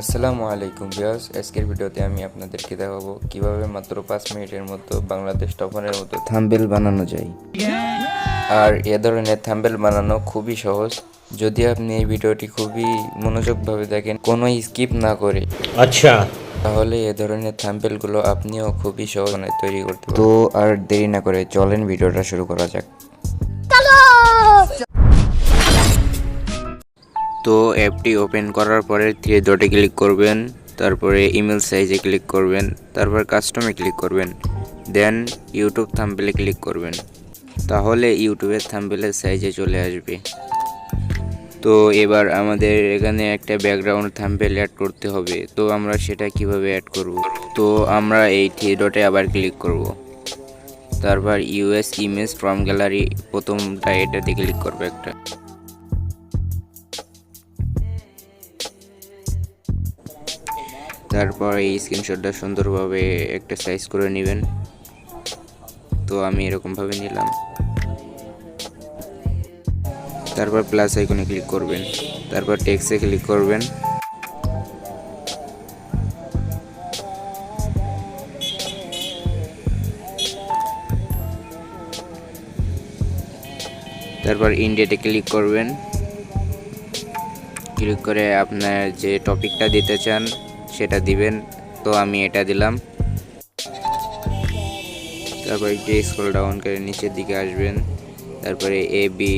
আসসালামু আলাইকুম ভিউয়ার্স আজকের ভিডিওতে আমি আপনাদেরকে দেখাবো কীভাবে মাত্র পাঁচ মিনিটের মতো বাংলাদেশ টপারের মতো থাম্বেল বানানো যায়। আর এ ধরনের থাম্বেল বানানো খুবই সহজ। যদি আপনি এই ভিডিওটি খুবই মনোযোগভাবে দেখেন কোনো স্কিপ না করে আচ্ছা। তাহলে এ ধরনের থাম্বেলগুলো আপনিও খুবই সহজ তৈরি করতে তো আর দেরি না করে চলেন ভিডিওটা শুরু করা যাক। তো অ্যাপটি ওপেন করার পরে থ্রি ডটে ক্লিক করবেন, তারপরে ইমেল সাইজে ক্লিক করবেন, তারপর কাস্টমে ক্লিক করবেন, দেন ইউটিউব থাম্বেলে ক্লিক করবেন। তাহলে ইউটিউবের থাম্বেলের সাইজে চলে আসবে। তো এবার আমাদের এখানে একটা ব্যাকগ্রাউন্ড থাম্বেল অ্যাড করতে হবে। তো আমরা সেটা কীভাবে অ্যাড করব? তো আমরা এই থ্রি ডটে আবার ক্লিক করব। তারপর ইউএস ইমেজ ফ্রম গ্যালারি প্রথমটা এটাতে ক্লিক করব একটা। তারপর এই স্ক্রিনশটটা সুন্দরভাবে একটা সাইজ করে নেবেন। তো আমি এরকমভাবে নিলাম। তারপর প্লাস আইকনে ক্লিক করবেন। তারপর টেক্সে ক্লিক করবেন। তারপর ইন্ডিয়াতে ক্লিক করবেন। ক্লিক করে আপনার যে টপিকটা দিতে চান সেটা দিবেন। তো আমি এটা দিলাম। তারপর একটু স্ক্রল ডাউন করে নিচের দিকে আসবেন। তারপরে এ বি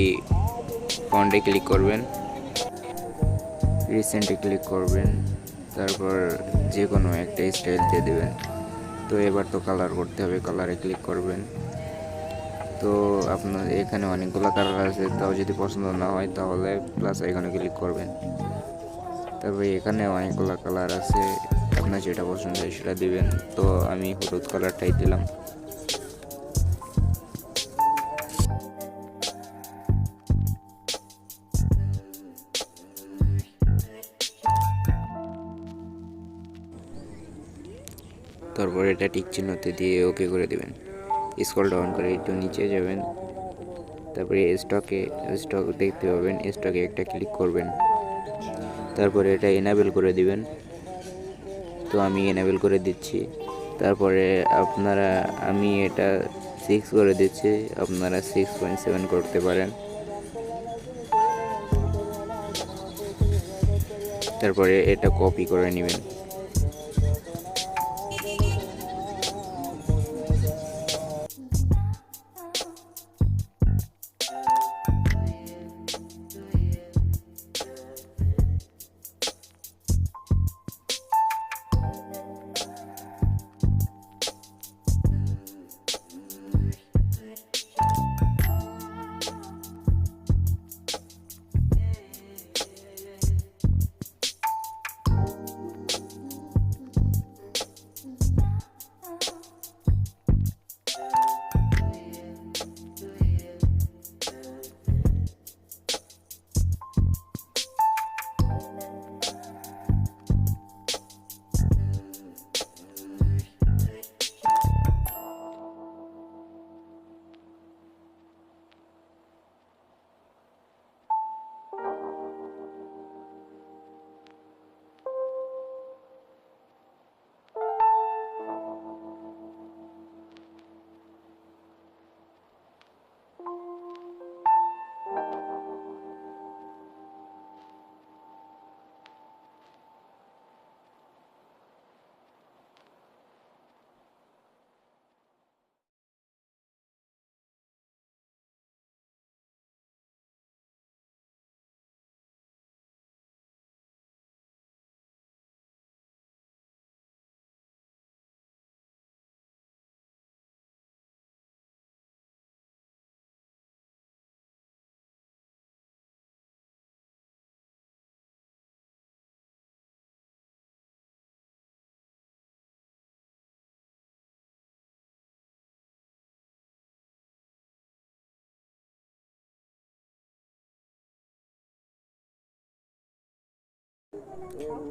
ফন্টে ক্লিক করবেন। রিসেন্টে ক্লিক করবেন। তারপর যে কোনো একটা স্টাইল দিয়ে দেবেন। তো এবার তো কালার করতে হবে। কালারে ক্লিক করবেন। তো আপনার এখানে অনেকগুলো কালার আছে। তাও যদি পছন্দ না হয়, তাহলে প্লাস এখানে ক্লিক করবেন। তারপরে এখানে অনেকগুলো কালার আছে। আপনার যেটা পছন্দ হয় সেটা দেবেন। তো আমি হলুদ কালারটাই দিলাম। তারপর এটা টিক চিহ্নতে দিয়ে ওকে করে দেবেন। স্ক্রল ডাউন করে একটু নিচে যাবেন। তারপরে স্টকে স্টক দেখতে পাবেন। স্টকে একটা ক্লিক করবেন। তারপরে এটা এনাবেল করে দিবেন। তো আমি এনাবেল করে দিচ্ছি। তারপরে আপনারা, আমি এটা সিক্স করে দিচ্ছি। আপনারা সিক্স পয়েন্ট সেভেন করতে পারেন। তারপরে এটা কপি করে নেবেন।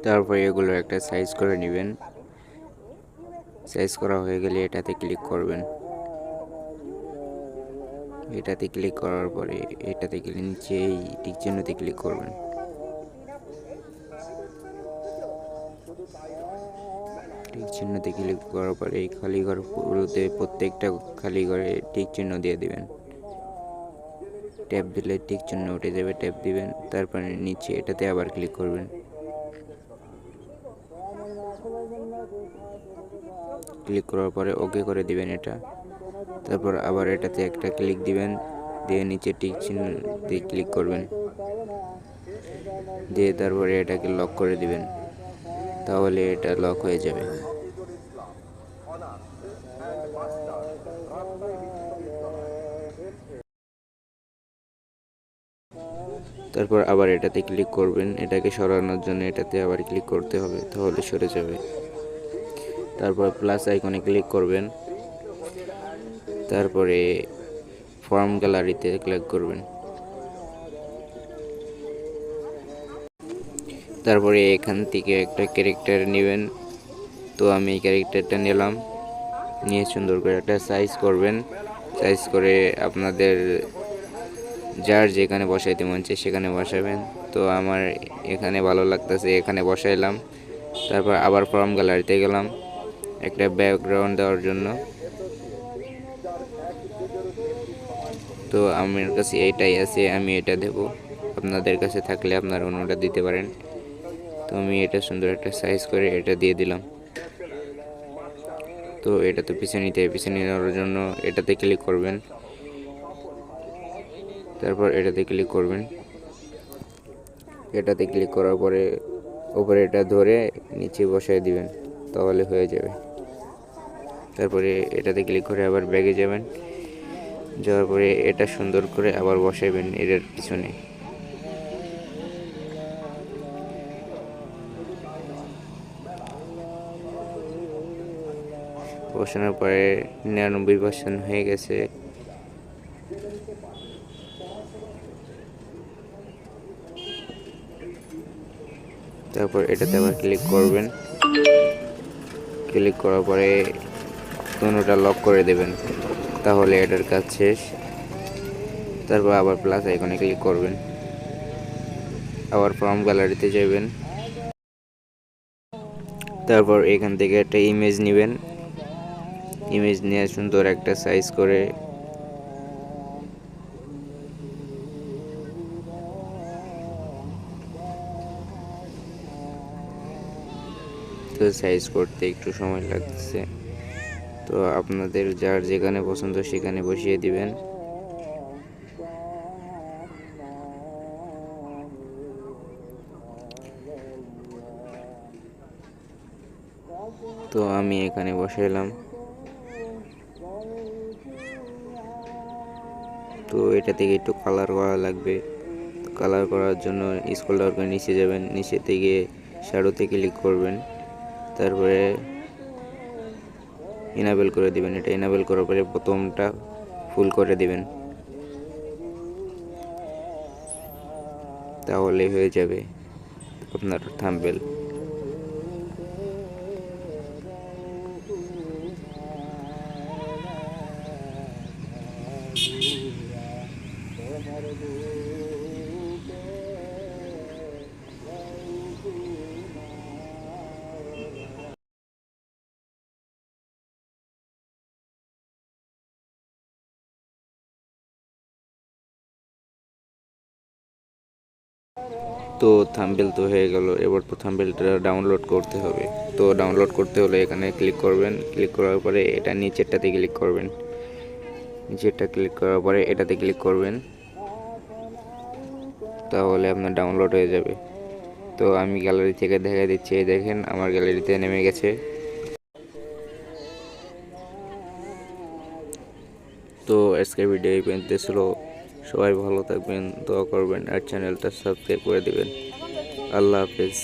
তারপরে এগুলো একটা সাইজ করে নেবেন। সাইজ করা হয়ে গেলে এটাতে ক্লিক করবেন। এটাতে ক্লিক করার পরে এটাতে ক্লিক নিচে এই টিক চিহ্নতে ক্লিক করবেন। টিক চিহ্নতে ক্লিক করার পরে এই খালি ঘরগুলোতে প্রত্যেকটা খালি ঘরে টিক চিহ্ন দিয়ে দিবেন। ট্যাপ দিলে টিক চিহ্ন উঠে যাবে ট্যাপ দিবেন, তারপরে নিচে এটাতে আবার ক্লিক করবেন। ক্লিক করার পরে ওকে করে দিবেন এটা। তারপর আবার এটাতে একটা ক্লিক দিবেন, দিয়ে নিচে টিক চিহ্ন দিয়ে ক্লিক করবেন। দিয়ে তারপরে এটাকে লক করে দিবেন। তাহলে এটা লক হয়ে যাবে। তারপর আবার এটাতে ক্লিক করবেন। এটাকে সরানোর জন্য এটাতে আবার ক্লিক করতে হবে, তাহলে সরে যাবে। তারপর প্লাস আইকনে ক্লিক করবেন। তারপরে ফর্ম গ্যালারিতে ক্লিক করবেন। তারপরে এখান থেকে একটা ক্যারেক্টার নেবেন। তো আমি এই ক্যারেক্টারটা নিলাম। নিয়ে সুন্দর করে একটা সাইজ করবেন। সাইজ করে আপনাদের যার যেখানে বসাইতে মন চায় সেখানে বসাবেন। তো আমার এখানে ভালো লাগতেছে, এখানে বসাইলাম। তারপর আবার ফর্ম গ্যালারিতে গেলাম। একটা ব্যাকগ্রাউন্ড দেওয়ার জন্য। তো আমার কাছে এইটাই আছে, আমি এটা দেব। আপনাদের কাছে থাকলে আপনারা অন্যটা দিতে পারেন। তো আমি এটা সুন্দর একটা সাইজ করে এটা দিয়ে দিলাম। তো এটা তো পিছনে নিতে পিছনে নেওয়ার জন্য এটাতে ক্লিক করবেন। তারপর এটাতে ক্লিক করবেন। এটাতে ক্লিক করার পরে ওপরে এটা ধরে নিচে বসায় দিবেন, তাহলে হয়ে যাবে। তারপরে এটাতে ক্লিক করে আবার ব্যাগে যাবেন। যাওয়ার পরে এটা সুন্দর করে আবার বসাবেন এটার পিছনে। বসানোর পরে নিরানব্বই পার্সেন্ট হয়ে গেছে। তারপর এটাতে আবার ক্লিক করবেন। ক্লিক করার পরে কোনোটা লক করে দেবেন। তাহলে এটার কাজ শেষ। তারপর আবার প্লাস আইকনে ক্লিক করবেন। আবার ফর্ম গ্যালারিতে যাবেন। তারপর এখান থেকে একটা ইমেজ নেবেন। ইমেজ নিয়ে সুন্দর একটা সাইজ করে। তো সাইজ করতে একটু সময় লাগছে। তো আপনাদের যার যেখানে পছন্দ সেখানে বসিয়ে দিবেন। তো আমি এখানে বসাইলাম তো এটা থেকে একটু কালার করা লাগবে। কালার করার জন্য স্কুল করে নিচে যাবেন। নিচে থেকে শ্যাডোতে ক্লিক করবেন। তারপরে ইনাবেল করে দিবেন এটা ইনাবেল করার পরে প্রথমটা ফুল করে দিবেন তাহলে হয়ে যাবে আপনার থাম্বেল তো থাম্বেল তো হয়ে গেল। এবার তো থাম্বেলটা ডাউনলোড করতে হবে। তো ডাউনলোড করতে হলে এখানে ক্লিক করবেন। ক্লিক করার পরে এটা নিচেরটাতে ক্লিক করবেন। নিচেরটা ক্লিক করার পরে এটাতে ক্লিক করবেন। তাহলে আপনার ডাউনলোড হয়ে যাবে। তো আমি গ্যালারি থেকে দেখা দিচ্ছি। এই দেখেন, আমার গ্যালারিতে নেমে গেছে। তো আজকের ভিডিও এই পর্যন্ত ছিল। সবাই ভালো থাকবেন দোয়া করবেন আর চ্যানেলটা সাবস্ক্রাইব করে দেবেন। আল্লাহ হাফেজ।